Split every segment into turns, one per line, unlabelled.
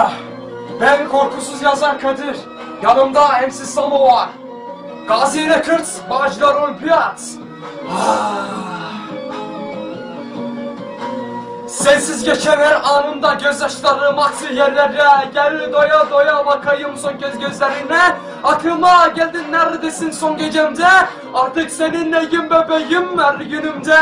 Ah, Ben korkusuz yazar Kadir. Yanımda MC Samo var. Gazi Records, Bağcılar Olimpiyat. Ah. Sensiz geçen her anımda gözyaşlarım aksın yerlere. Gel doya doya bakayım son kez gözlerine. Aklıma geldin neredesin son gecemde? Artık seninleyim bebeğim her günümde?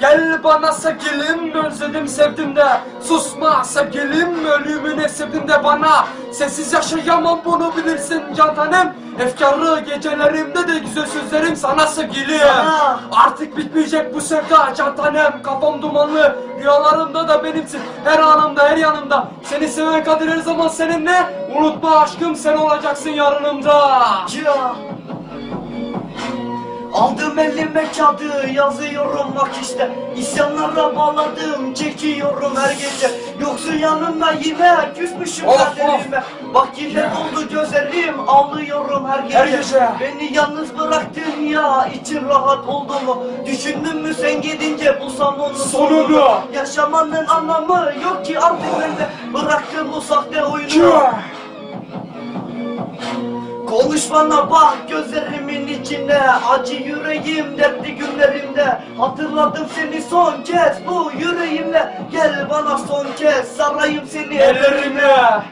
Gel bana sevgilim özledim sevdim de. Susma sevgilim ölümüne sevdim de bana. Sensiz yaşayamam bunu bilirsin can tanem Efkarlı gecelerimde de güzel sözlerim sana sevgilim.
Sana.
Artık bitmeyecek bu sevda can tanem Kafam dumanlı rüyalarımda da benimsin. Her anımda her yanımda. Seni seven kadir her zaman seninle. Unutma aşkım sen olacaksın yarınımda.
Ya. Aldım elime kağıdı yazıyorum bak işte. İsyanlara bağladım çekiyorum her gece. Yoksun yanımda yine küsmüşüm
Of,
kaderime Bak yine doldu gözlerim ağlıyorum her gece,
Her gece.
Beni yalnız bıraktın ya için rahat oldu mu? Düşündün mü sen gidince bulsam onun
Sonunu.
Yaşamanın anlamı yok ki artık bende. Bıraktım bu sahte oyunu.
Tüh!
Konuş bana bak gözlerimin içine Acı yüreğim dertli günlerimde. Hatırladım seni son kez bu yüreğimle. Gel bana son kez sarayım seni
ellerine.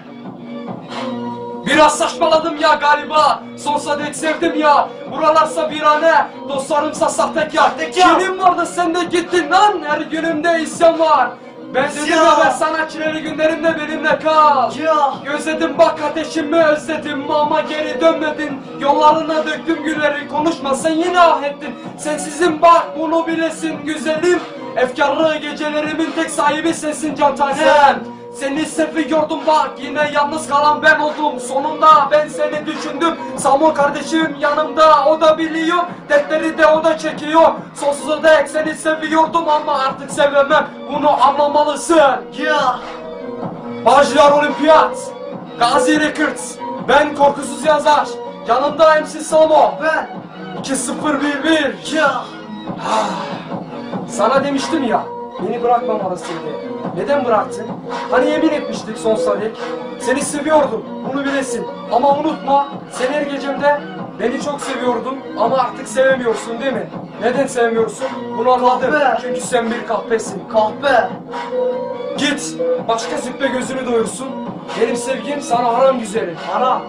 Biraz saçmaladım ya galiba. Sonsa dek sevdim ya. Buralarsa virane Dostlarımsa Sahtekar. Kimin vardı sen de gittin lan? Her günümde isyan var Ben dedim ya ben sana çileli günlerimde benimle kal.
Ya
Gözledim bak ateşimi özledim ama geri dönmedin. Yollarına döktüm gülleri konuşma sen yine ah ettin. Sensizim bak bunu bilesin güzelim Efkarlı gecelerimin tek sahibi sensin can tanem Seni seviyordum bak yine yalnız kalan ben oldum. Sonunda ben seni düşündüm. Samo kardeşim yanımda o da biliyor. Dertleri de o da çekiyor. Sonsuza dek seni seviyordum ama artık sevemem. Bunu anlamalısın.
Ya.
Bağcılar Olimpiyat, Gazi Records, ben korkusuz yazar, yanımda MC Samo,
ben.
2011.
ya
Sana demiştim ya, beni bırakmamalısın diye. Neden bıraktın? Hani yemin etmiştik sonsuza dek. Seni seviyordum, bunu bilesin. Ama unutma, sen her gecemde beni çok seviyordun ama artık sevemiyorsun değil mi? Neden sevmiyorsun? Bunu anladım.
Kahpe.
Çünkü sen bir kahpesin.
kahpe
Git, başka züppe gözünü doyursun. Benim sevgim sana haram güzelim.
Ara